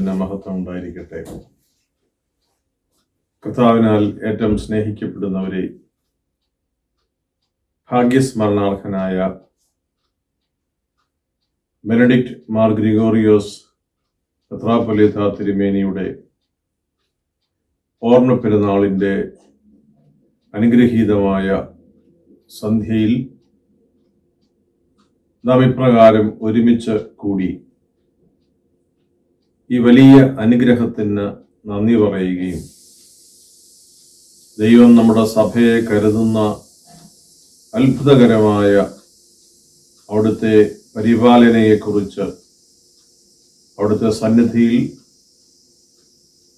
തിരുനാമത്തിന് മഹത്വം ഉണ്ടായിരിക്കട്ടെ. കർത്താവിനാൽ ഏറ്റവും സ്നേഹിക്കപ്പെടുന്നവരെ ഭാഗ്യസ്മരണാർഹനായ ബെനഡിക്ട് മാർ ഗ്രിഗോറിയോസ് പത്രാപൊലിത തിരുമേനിയുടെ ഓർമ്മ പെരുന്നാളിന്റെ അനുഗ്രഹീതമായ സന്ധ്യയിൽ നാം ഇപ്രകാരം ഒരുമിച്ച് കൂടി ഈ വലിയ അനുഗ്രഹത്തിന് നന്ദി പറയുകയും ദൈവം നമ്മുടെ സഭയെ കരുതുന്ന അത്ഭുതകരമായ അവിടുത്തെ പരിപാലനയെക്കുറിച്ച് അവിടുത്തെ സന്നിധിയിൽ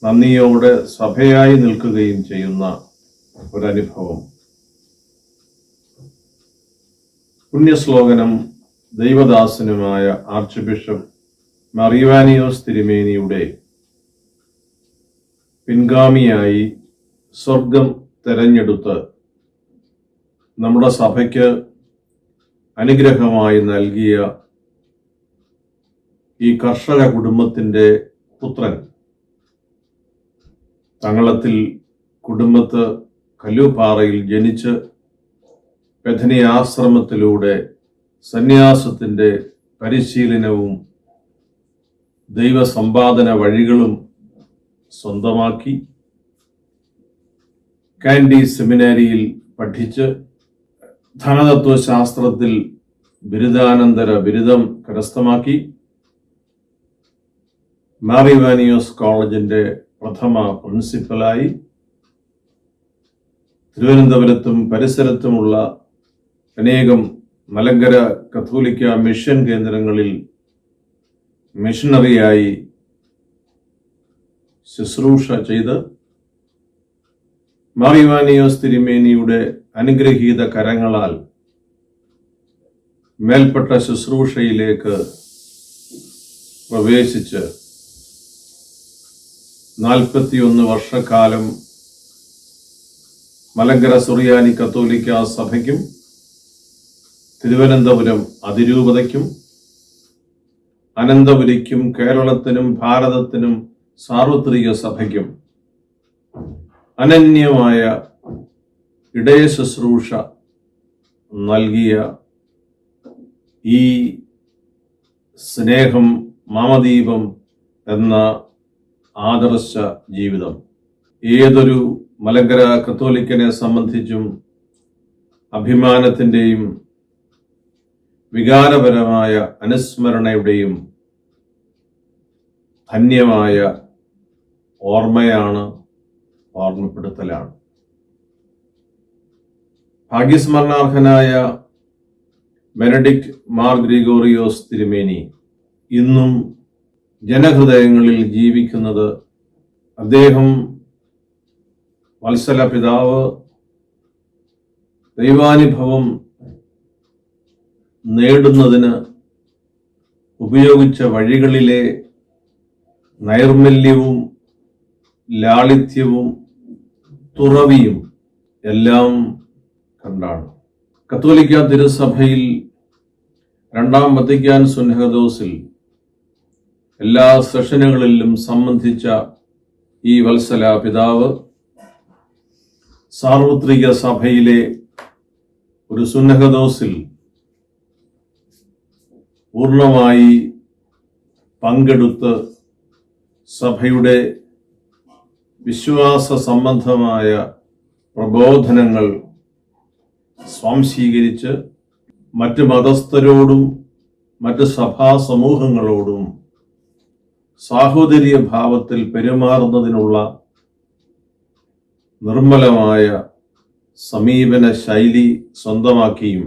നന്ദിയോടെ സഭയായി നിൽക്കുകയും ചെയ്യുന്ന ഒരനുഭവം. പുണ്യശ്ലോകനം ദൈവദാസനുമായ ആർച്ച് ബിഷപ്പ് മറിവാനിയോസ് തിരുമേനിയുടെ പിൻഗാമിയായി സ്വർഗം തെരഞ്ഞെടുത്ത് നമ്മുടെ സഭയ്ക്ക് അനുഗ്രഹമായി നൽകിയ ഈ കർഷക കുടുംബത്തിന്റെ പുത്രൻ. തങ്ങളത്തിൽ കുടുംബത്ത് കല്ലുപാറയിൽ ജനിച്ച് പെഥനി ആശ്രമത്തിലൂടെ സന്യാസത്തിന്റെ പരിശീലനവും ദൈവസമ്പാദന വഴികളും സ്വന്തമാക്കി കാൻഡി സെമിനാരിയിൽ പഠിച്ച് ധനതത്വശാസ്ത്രത്തിൽ ബിരുദാനന്തര ബിരുദം കരസ്ഥമാക്കി മാറിവാനിയോസ് കോളേജിന്റെ പ്രഥമ പ്രിൻസിപ്പലായി തിരുവനന്തപുരത്തും പരിസരത്തുമുള്ള അനേകം മലങ്കര കത്തോലിക്ക മിഷൻ കേന്ദ്രങ്ങളിൽ മിഷണറിയായി ശുശ്രൂഷ ചെയ്ത് മാറിവാനിയോസ് തിരുമേനിയുടെ അനുഗ്രഹീത കരങ്ങളാൽ മേൽപ്പെട്ട ശുശ്രൂഷയിലേക്ക് പ്രവേശിച്ച് നാൽപ്പത്തിയൊന്ന് വർഷക്കാലം മലങ്കര സുറിയാനി കത്തോലിക്ക സഭയ്ക്കും തിരുവനന്തപുരം അതിരൂപതയ്ക്കും അനന്തപുരിക്കും കേരളത്തിനും ഭാരതത്തിനും സാർവത്രിക സഭയ്ക്കും. അനന്യമായ ഇടയ ശുശ്രൂഷ നൽകിയ ഈ സ്നേഹം മാമദീപം എന്ന ആദർശ ജീവിതം. ഏതൊരു മലങ്കര കത്തോലിക്കനെ സംബന്ധിച്ചും അഭിമാനത്തിന്റെയും വികാരപരമായ അനുസ്മരണയുടെയും ധന്യമായ ഓർമ്മയാണ് ഓർമ്മപ്പെടുത്തലാണ്. ഭാഗ്യസ്മരണാർഹനായ ബെനഡിക്ട് മാർ ഗ്രിഗോറിയോസ് തിരുമേനി ഇന്നും ജനഹൃദയങ്ങളിൽ ജീവിക്കുന്നത് അദ്ദേഹം വത്സല പിതാവ് ദൈവാനുഭവം നേടുന്നതിന് ഉപയോഗിച്ച വഴികളിലെ നൈർമല്യവും ലാളിത്യവും തുറവിയും എല്ലാം കണ്ടാണ്. കത്തോലിക്ക തിരുസഭയിൽ രണ്ടാം വത്തിക്കാൻ സുന്നഹദോസിൽ എല്ലാ സെഷനുകളിലും സംബന്ധിച്ച ഈ വത്സല പിതാവ് സാർവത്രിക സഭയിലെ ഒരു സുന്നഹദോസിൽ പൂർണമായി പങ്കെടുത്ത് സഭയുടെ വിശ്വാസ സംബന്ധമായ പ്രബോധനങ്ങൾ സ്വാംശീകരിച്ച് മറ്റ് മതസ്ഥരോടും മറ്റ് സഭാ സമൂഹങ്ങളോടും സാഹോദര്യ ഭാവത്തിൽ പെരുമാറുന്നതിനുള്ള നിർമ്മലമായ സമീപന ശൈലി സ്വന്തമാക്കിയും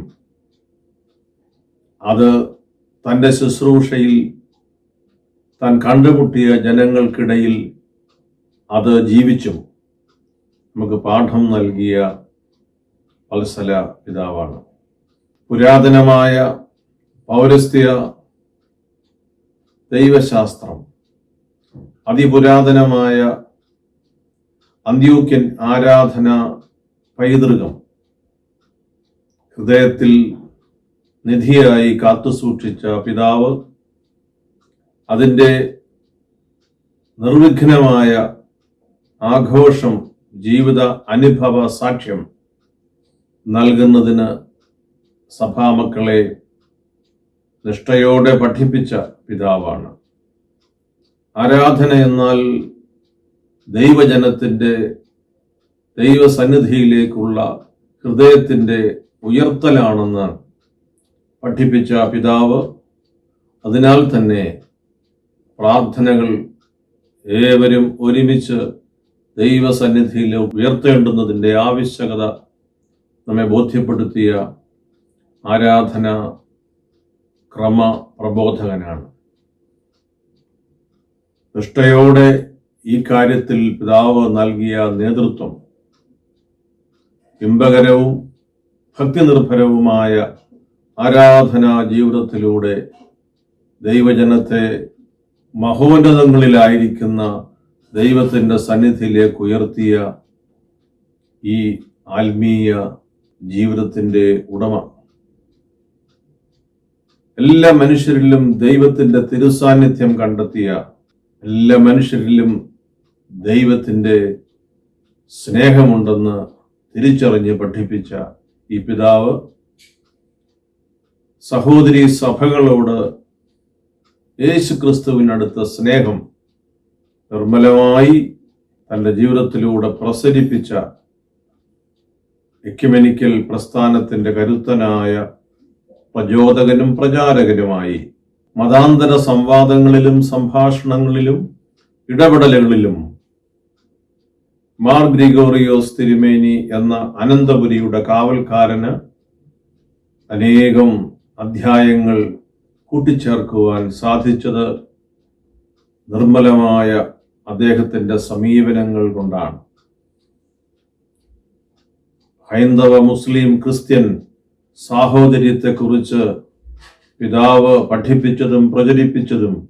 അത് തന്റെ ശുശ്രൂഷയിൽ താൻ കണ്ടുമുട്ടിയ ജനങ്ങൾക്കിടയിൽ അത് ജീവിച്ചും നമുക്ക് പാഠം നൽകിയ വത്സല പിതാവാണ്. പുരാതനമായ പൗരസ്ത്യ ദൈവശാസ്ത്രം അതിപുരാതനമായ അന്ത്യോക്യൻ ആരാധന പൈതൃകം ഹൃദയത്തിൽ നിധിയായി കാത്തുസൂക്ഷിച്ച പിതാവ് അതിന്റെ നിർവിഘ്നമായ ആഘോഷം ജീവിത അനുഭവ സാക്ഷ്യം നൽകുന്നതിന് സഭാമക്കളെ നിഷ്ഠയോടെ പഠിപ്പിച്ച പിതാവാണ്. ആരാധന എന്നാൽ ദൈവജനത്തിന്റെ ദൈവസന്നിധിയിലേക്കുള്ള ഹൃദയത്തിന്റെ ഉയർത്തലാണെന്ന് പഠിപ്പിച്ച പിതാവ്. അതിനാൽ തന്നെ പ്രാർത്ഥനകൾ ഏവരും ഒരുമിച്ച് ദൈവസന്നിധിയിൽ ഉയർത്തേണ്ടുന്നതിന്റെ ആവശ്യകത നമ്മെ ബോധ്യപ്പെടുത്തിയ ആരാധന ക്രമ പ്രബോധകനാണ്. നിഷ്ഠയോടെ ഈ കാര്യത്തിൽ പിതാവ് നൽകിയ നേതൃത്വം ഇമ്പകരവും ഭക്തിനിർഭരവുമായ ആരാധനാ ജീവിതത്തിലൂടെ ദൈവജനത്തെ മഹോന്നതങ്ങളിലായിരിക്കുന്ന ദൈവത്തിന്റെ സന്നിധിയിലേക്ക് ഉയർത്തിയ ഈ ആത്മീയ ജീവിതത്തിന്റെ ഉടമ. എല്ലാ മനുഷ്യരിലും ദൈവത്തിന്റെ തിരുസാന്നിധ്യം കണ്ടെത്തിയ എല്ലാ മനുഷ്യരിലും ദൈവത്തിന്റെ സ്നേഹമുണ്ടെന്ന് തിരിച്ചറിഞ്ഞ് പഠിപ്പിച്ച ഈ പിതാവ് സഹോദരി സഭകളോട് യേശു ക്രിസ്തുവിനടുത്ത സ്നേഹം നിർമ്മലമായി തന്റെ ജീവിതത്തിലൂടെ പ്രസരിപ്പിച്ച എക്യുമെനിക്കൽ പ്രസ്ഥാനത്തിന്റെ കരുത്തനായ പ്രചോദകനും പ്രചാരകനുമായി മതാന്തര സംവാദങ്ങളിലും സംഭാഷണങ്ങളിലും ഇടപെടലുകളിലും മാർ ഗ്രിഗോറിയോസ് തിരുമേനി എന്ന അനന്തപുരിയുടെ കാവൽക്കാരന് അനേകം അധ്യായങ്ങൾ കൂട്ടിച്ചേർക്കുവാൻ സാധിച്ചത് നിർമ്മലമായ അദ്ദേഹത്തിന്റെ സമീപനങ്ങൾ കൊണ്ടാണ്. ഹൈന്ദവ മുസ്ലിം ക്രിസ്ത്യൻ സാഹോദര്യത്തെക്കുറിച്ച് പിതാവ് പഠിപ്പിച്ചതും പ്രചരിപ്പിച്ചതും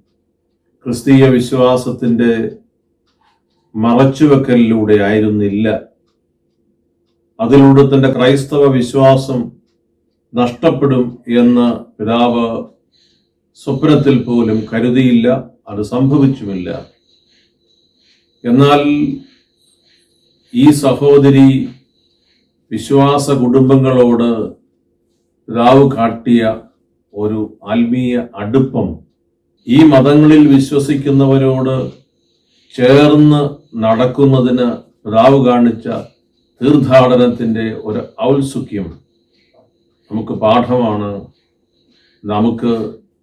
ക്രിസ്തീയ വിശ്വാസത്തിന്റെ മറച്ചുവെക്കലിലൂടെ ആയിരുന്നില്ല. അതിലൂടെ തന്റെ ക്രൈസ്തവ വിശ്വാസം നഷ്ടപ്പെടും എന്ന് പിതാവ് സ്വപ്നത്തിൽ പോലും കരുതിയില്ല അത് സംഭവിച്ചുമില്ല. എന്നാൽ ഈ സഹോദരി വിശ്വാസ കുടുംബങ്ങളോട് പിതാവ് കാട്ടിയ ഒരു ആത്മീയ അടുപ്പം ഈ മതങ്ങളിൽ വിശ്വസിക്കുന്നവരോട് ചേർന്ന് നടക്കുന്നതിന് പിതാവ് കാണിച്ച തീർത്ഥാടനത്തിന്റെ ഒരു ഔത്സുക്യം. നമുക്ക് പാഠമാണ്. നമുക്ക്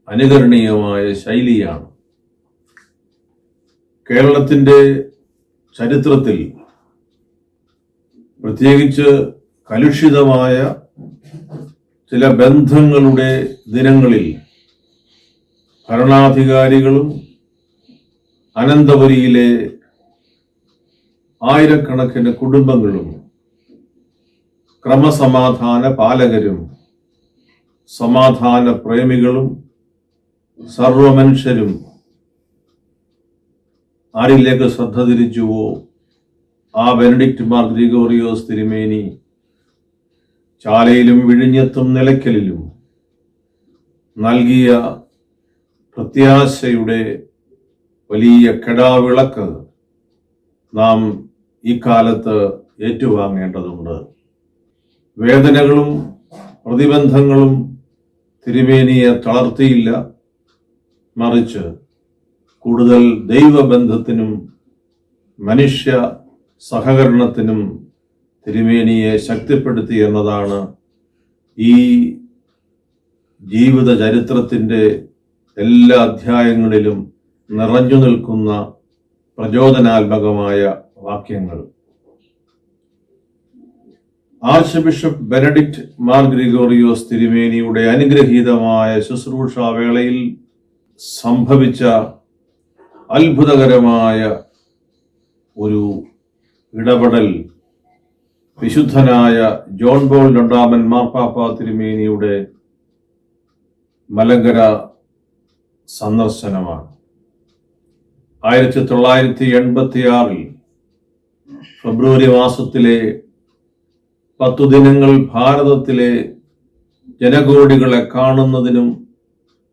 അനുകരണീയമായ ശൈലിയാണ്. കേരളത്തിന്റെ ചരിത്രത്തിൽ പ്രത്യേകിച്ച് കലുഷിതമായ ചില ബന്ധങ്ങളുടെ ദിനങ്ങളിൽ ഭരണാധികാരികളും അനന്തപുരിയിലെ ആയിരക്കണക്കിന് കുടുംബങ്ങളും ക്രമസമാധാന പാലകരും സമാധാന പ്രേമികളും സർവമനുഷ്യരും ആരിലേക്ക് ശ്രദ്ധ തിരിച്ചുവോ? ആ ബെനഡിക്റ്റ് മാർ ഗ്രിഗോറിയോസ് തിരുമേനി ചാലയിലും വിഴിഞ്ഞത്തും നിലയ്ക്കലിലും നൽകിയ പ്രത്യാശയുടെ വലിയ കെടാവിളക്ക് നാം ഈ കാലത്ത് ഏറ്റുവാങ്ങേണ്ടതുണ്ട്. വേദനകളും പ്രതിബന്ധങ്ങളും തിരുമേനിയെ തളർത്തിയില്ല. മറിച്ച് കൂടുതൽ ദൈവബന്ധത്തിനും മനുഷ്യ സഹകരണത്തിനും തിരുമേനിയെ ശക്തിപ്പെടുത്തി എന്നതാണ് ഈ ജീവിത ചരിത്രത്തിന്റെ എല്ലാ അധ്യായങ്ങളിലും നിറഞ്ഞു നിൽക്കുന്ന പ്രചോദനാത്മകമായ വാക്യങ്ങൾ. Archbishop Benedict Mar Gregorios തിരുമേനിയുടെ അനുഗ്രഹീതമായ ശുശ്രൂഷാവേളയിൽ സംഭവിച്ച അത്ഭുതകരമായ ഒരു ഇടപെടൽ വിശുദ്ധനായ ജോൺ ബോൾ രണ്ടാമൻ മാർപ്പാപ്പ തിരുമേനിയുടെ മലങ്കര സന്ദർശനമാണ്. ആയിരത്തി തൊള്ളായിരത്തി എൺപത്തി ഫെബ്രുവരി മാസത്തിലെ പത്തു ദിനങ്ങൾ ഭാരതത്തിലെ ജനകോടികളെ കാണുന്നതിനും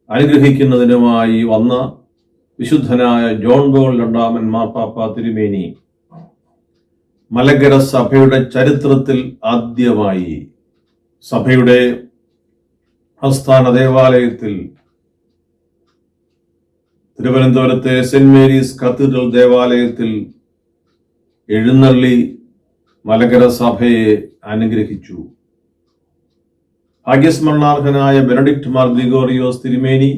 അനുഗ്രഹിക്കുന്നതിനുമായി വന്ന വിശുദ്ധനായ ജോൺ ബോൾ രണ്ടാമൻ മാർപ്പാപ്പ തിരുമേനി മലങ്കര സഭയുടെ ചരിത്രത്തിൽ ആദ്യമായി സഭയുടെ ആസ്ഥാന ദേവാലയത്തിൽ തിരുവനന്തപുരത്തെ സെന്റ് മേരീസ് കത്തീഡ്രൽ ദേവാലയത്തിൽ എഴുന്നള്ളി മലങ്കര സഭയെ അനുഗ്രഹിച്ചു. ഭാഗ്യസ്മരണാർഹനായ ബെനഡിക്ട് മാർ ഗ്രിഗോറിയോസ് തിരുമേനി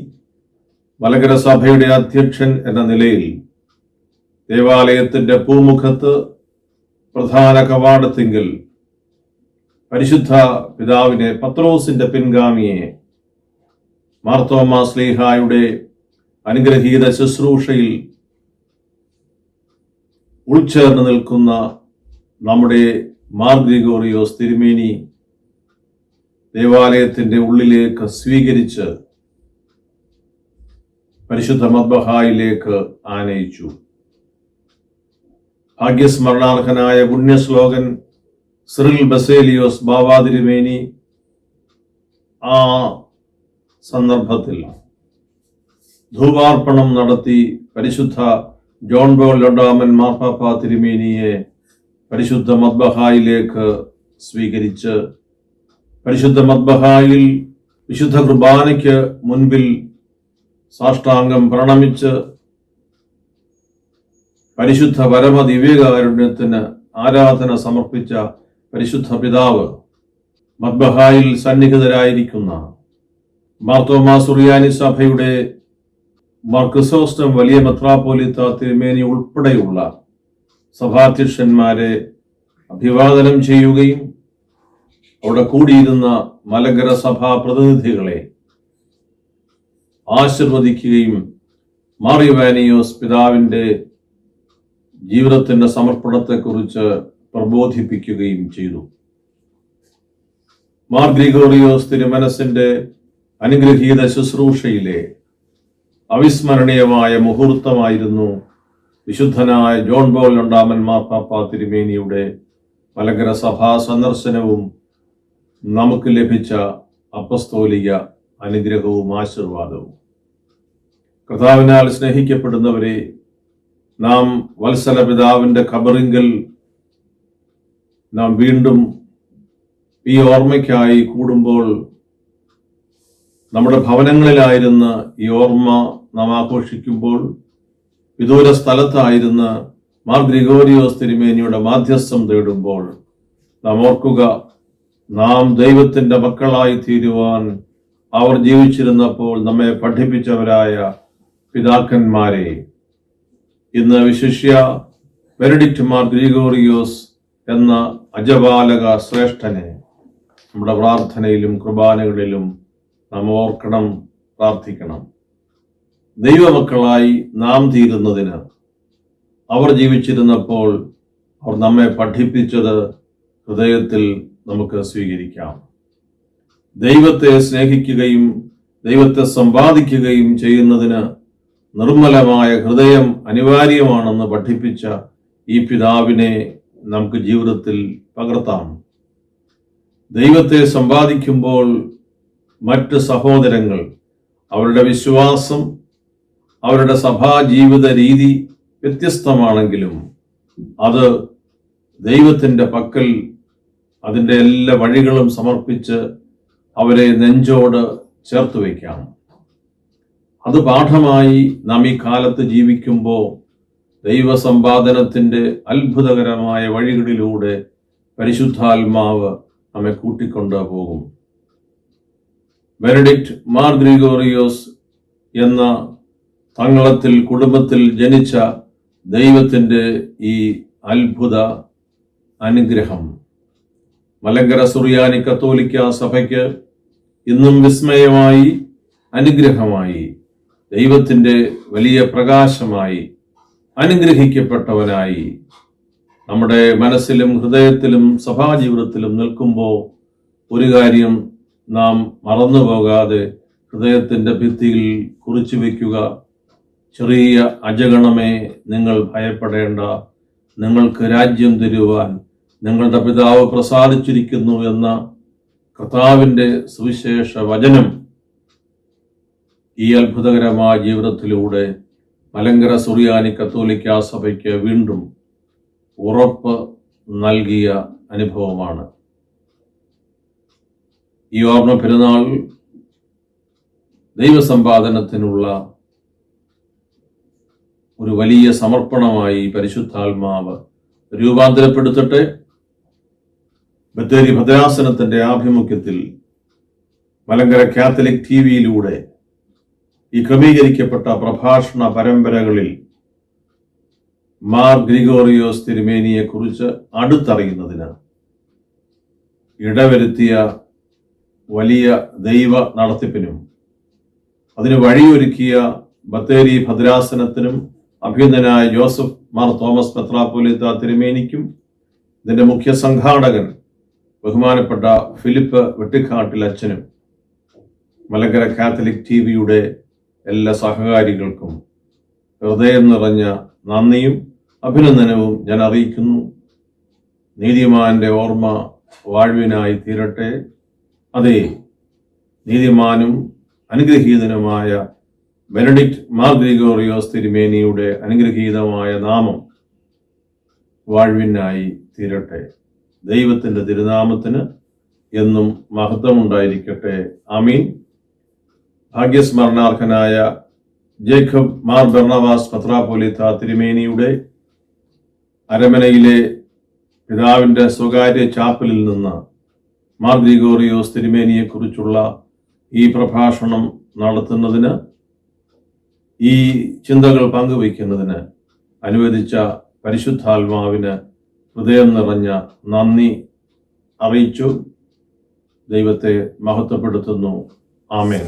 മലങ്കര സഭയുടെ അധ്യക്ഷൻ എന്ന നിലയിൽ ദേവാലയത്തിന്റെ പൂമുഖത്ത് പ്രധാന കവാടത്തിങ്കിൽ പരിശുദ്ധ പിതാവിനെ പത്രോസിന്റെ പിൻഗാമിയെ മാർത്തോമാ സ്ലീഹായുടെ അനുഗ്രഹീത ശുശ്രൂഷയിൽ ഉൾച്ചേർന്ന് നിൽക്കുന്ന നമ്മുടെ മാർ ഗ്രിഗോറിയോസ് തിരുമേനി ദേവാലയത്തിന്റെ ഉള്ളിലേക്ക് സ്വീകരിച്ച് പരിശുദ്ധ മദ്ബഹായിലേക്ക് ആനയിച്ചു. ഭാഗ്യസ്മരണാർഹനായ പുണ്യശ്ലോകൻ സിറിൽ ബസേലിയോസ് ബാബാ തിരുമേനി ആ സന്ദർഭത്തിൽ ധൂപാർപ്പണം നടത്തി പരിശുദ്ധ ജോൺ ബോൾ രണ്ടാമൻ മാർപ്പാപ്പ തിരുമേനിയെ പരിശുദ്ധ മദ്ബഹായിലേക്ക് സ്വീകരിച്ച് പരിശുദ്ധ മദ്ബഹായിൽ വിശുദ്ധ കുർബാനയ്ക്ക് മുൻപിൽ സാഷ്ടാംഗം പ്രണമിച്ച് പരിശുദ്ധ പരമ ദിവ്യകാരുണ്യത്തിന് ആരാധന സമർപ്പിച്ച പരിശുദ്ധ പിതാവ് മദ്ബഹായിൽ സന്നിഹിതരായിരിക്കുന്ന മാർത്തോമാ സുറിയാനി സഭയുടെ മാർക്രിസോസ്റ്റം വലിയ മെത്രാപ്പോലിത്ത തിരുമേനി ഉൾപ്പെടെയുള്ള സഭാധ്യക്ഷന്മാരെ അഭിവാദനം ചെയ്യുകയും അവിടെ കൂടിയിരുന്ന മലങ്കര സഭാ പ്രതിനിധികളെ ആശീർവദിക്കുകയും മാറിവാനിയോസ് പിതാവിന്റെ ജീവിതത്തിന്റെ സമർപ്പണത്തെക്കുറിച്ച് പ്രബോധിപ്പിക്കുകയും ചെയ്തു. മാർ ഗ്രിഗോറിയോസ് തിരുമനസിന്റെ അനുഗ്രഹീത ശുശ്രൂഷയിലെ അവിസ്മരണീയമായ മുഹൂർത്തമായിരുന്നു വിശുദ്ധനായ ജോൺ ബോൾ രണ്ടാമൻ മാർപ്പാപ്പ തിരുമേനിയുടെ മലങ്കര സഭാ സന്ദർശനവും നമുക്ക് ലഭിച്ച അപ്പസ്തോലിക അനുഗ്രഹവും ആശീർവാദവും. കർത്താവിനാൽ സ്നേഹിക്കപ്പെടുന്നവരെ നാം വത്സല പിതാവിന്റെ ഖബറിങ്കൽ നാം വീണ്ടും ഈ ഓർമ്മയ്ക്കായി കൂടുമ്പോൾ നമ്മുടെ ഭവനങ്ങളിലായിരുന്ന ഈ ഓർമ്മ നാം ആഘോഷിക്കുമ്പോൾ വിദൂര സ്ഥലത്തായിരുന്ന മാർ ഗ്രിഗോരിയോസ് തിരുമേനിയുടെ മാധ്യസ്ഥം തേടുമ്പോൾ നാം ഓർക്കുക നാം ദൈവത്തിന്റെ മക്കളായി തീരുവാൻ അവർ ജീവിച്ചിരുന്നപ്പോൾ നമ്മെ പഠിപ്പിച്ചവരായ പിതാക്കന്മാരെ. ഇന്ന് വിശിഷ്യ മെറിഡിറ്റ് മാർ ഗ്രിഗോറിയോസ് എന്ന അജപാലക ശ്രേഷ്ഠനെ നമ്മുടെ പ്രാർത്ഥനയിലും കുർബാനകളിലും നാം ഓർക്കണം പ്രാർത്ഥിക്കണം. ദൈവമക്കളായി നാം തീരുന്നതിന് അവർ ജീവിച്ചിരുന്നപ്പോൾ അവർ നമ്മെ പഠിപ്പിച്ചത് ഹൃദയത്തിൽ നമുക്ക് സ്വീകരിക്കാം. ദൈവത്തെ സ്നേഹിക്കുകയും ദൈവത്തെ സമ്പാദിക്കുകയും ചെയ്യുന്നതിന് നിർമ്മലമായ ഹൃദയം അനിവാര്യമാണെന്ന് പഠിപ്പിച്ച ഈ പിതാവിനെ നമുക്ക് ജീവിതത്തിൽ പകർത്താം. ദൈവത്തെ സമ്പാദിക്കുമ്പോൾ മറ്റ് സഹോദരങ്ങൾ അവരുടെ വിശ്വാസം അവരുടെ സഭാ ജീവിത രീതി വ്യത്യസ്തമാണെങ്കിലും അത് ദൈവത്തിന്റെ പക്കൽ അതിന്റെ എല്ലാ വഴികളും സമർപ്പിച്ച് അവരെ നെഞ്ചോട് ചേർത്ത് വയ്ക്കാം. അത് പാഠമായി നാം ഈ കാലത്ത് ജീവിക്കുമ്പോൾ ദൈവസമ്പാദനത്തിന്റെ അത്ഭുതകരമായ വഴികളിലൂടെ പരിശുദ്ധാത്മാവ് നമ്മെ കൂട്ടിക്കൊണ്ട് പോകും. ബെനഡിക്റ്റ് മാർ ഗ്രിഗോറിയോസ് എന്ന തങ്ങളത്തിൽ കുടുംബത്തിൽ ജനിച്ച ദൈവത്തിന്റെ ഈ അത്ഭുത അനുഗ്രഹം. മലങ്കര സുറിയാനി കത്തോലിക്ക സഭയ്ക്ക് ഇന്നും വിസ്മയമായി അനുഗ്രഹമായി ദൈവത്തിന്റെ വലിയ പ്രകാശമായി അനുഗ്രഹിക്കപ്പെട്ടവനായി നമ്മുടെ മനസ്സിലും ഹൃദയത്തിലും സഭാജീവിതത്തിലും നിൽക്കുമ്പോൾ ഒരു കാര്യം നാം മറന്നു പോകാതെ ഹൃദയത്തിന്റെ ഭിത്തിയിൽ കുറിച്ചു വയ്ക്കുക ചെറിയ അജഗണമേ നിങ്ങൾ ഭയപ്പെടേണ്ട. നിങ്ങൾക്ക് രാജ്യം തരുവാൻ നിങ്ങളുടെ പിതാവ് പ്രസാദിച്ചിരിക്കുന്നു എന്ന കർത്താവിന്റെ സുവിശേഷ വചനം ഈ അത്ഭുതകരമായ ജീവിതത്തിലൂടെ മലങ്കര സുറിയാനി കത്തോലിക്ക സഭയ്ക്ക് വീണ്ടും ഉറപ്പ് നൽകിയ അനുഭവമാണ്. ഈ ഓർമ്മ പെരുന്നാൾ ദൈവസമ്പാദനത്തിനുള്ള ഒരു വലിയ സമർപ്പണമായി പരിശുദ്ധാത്മാവ് രൂപാന്തരപ്പെടുത്തട്ടെ. ബത്തേരി ഭദ്രാസനത്തിന്റെ ആഭിമുഖ്യത്തിൽ മലങ്കര കാത്തലിക് ടി വിയിലൂടെ ഈ ക്രമീകരിക്കപ്പെട്ട പ്രഭാഷണ പരമ്പരകളിൽ മാർ ഗ്രിഗോറിയോസ് തിരുമേനിയെ കുറിച്ച് അടുത്തറിയുന്നതിന് ഇടവരുത്തിയ വലിയ ദൈവ നടത്തിപ്പിനും അതിന് വഴിയൊരുക്കിയ ബത്തേരി ഭദ്രാസനത്തിനും അഭ്യുന്നനായ ജോസഫ് മാർ തോമസ് പെത്രാപ്പൊലിത്ത തിരുമേനിക്കും ഇതിന്റെ മുഖ്യ സംഘാടകൻ ബഹുമാനപ്പെട്ട ഫിലിപ്പ് വെട്ടിക്കാട്ടിൽ അച്ഛനും മലങ്കര കാത്തലിക് ടി വിയുടെ എല്ലാ സഹകാരികൾക്കും ഹൃദയം നിറഞ്ഞ നന്ദിയും അഭിനന്ദനവും ഞാൻ അറിയിക്കുന്നു. നീതിമാന്റെ ഓർമ്മ വാഴ്വിനായി തീരട്ടെ. അതെ നീതിമാനും അനുഗ്രഹീതനുമായ ബെനഡിക്ട് മാർ ഗ്രിഗോറിയോസ് തിരുമേനിയുടെ അനുഗ്രഹീതമായ നാമം വാഴ്വിനായി തീരട്ടെ. ദൈവത്തിന്റെ തിരുനാമത്തിന് എന്നും മഹത്വമുണ്ടായിരിക്കട്ടെ. അമീൻ ഭാഗ്യസ്മരണാർഹനായ ജേക്കബ് മാർ ബെർണവാസ് പത്രാപോലിത്ത തിരുമേനിയുടെ അരമനയിലെ പിതാവിന്റെ സ്വകാര്യ ചാപ്പലിൽ നിന്ന് മാർ ഗ്രിഗോറിയോസ് തിരുമേനിയെക്കുറിച്ചുള്ള ഈ പ്രഭാഷണം നടത്തുന്നതിന് ഈ ചിന്തകൾ പങ്കുവയ്ക്കുന്നതിന് അനുവദിച്ച പരിശുദ്ധാത്മാവിന് ഹൃദയം നിറഞ്ഞ നന്ദി അറിയിച്ചു. ദൈവത്തെ മഹത്വപ്പെടുത്തുന്നു. ആമേൻ.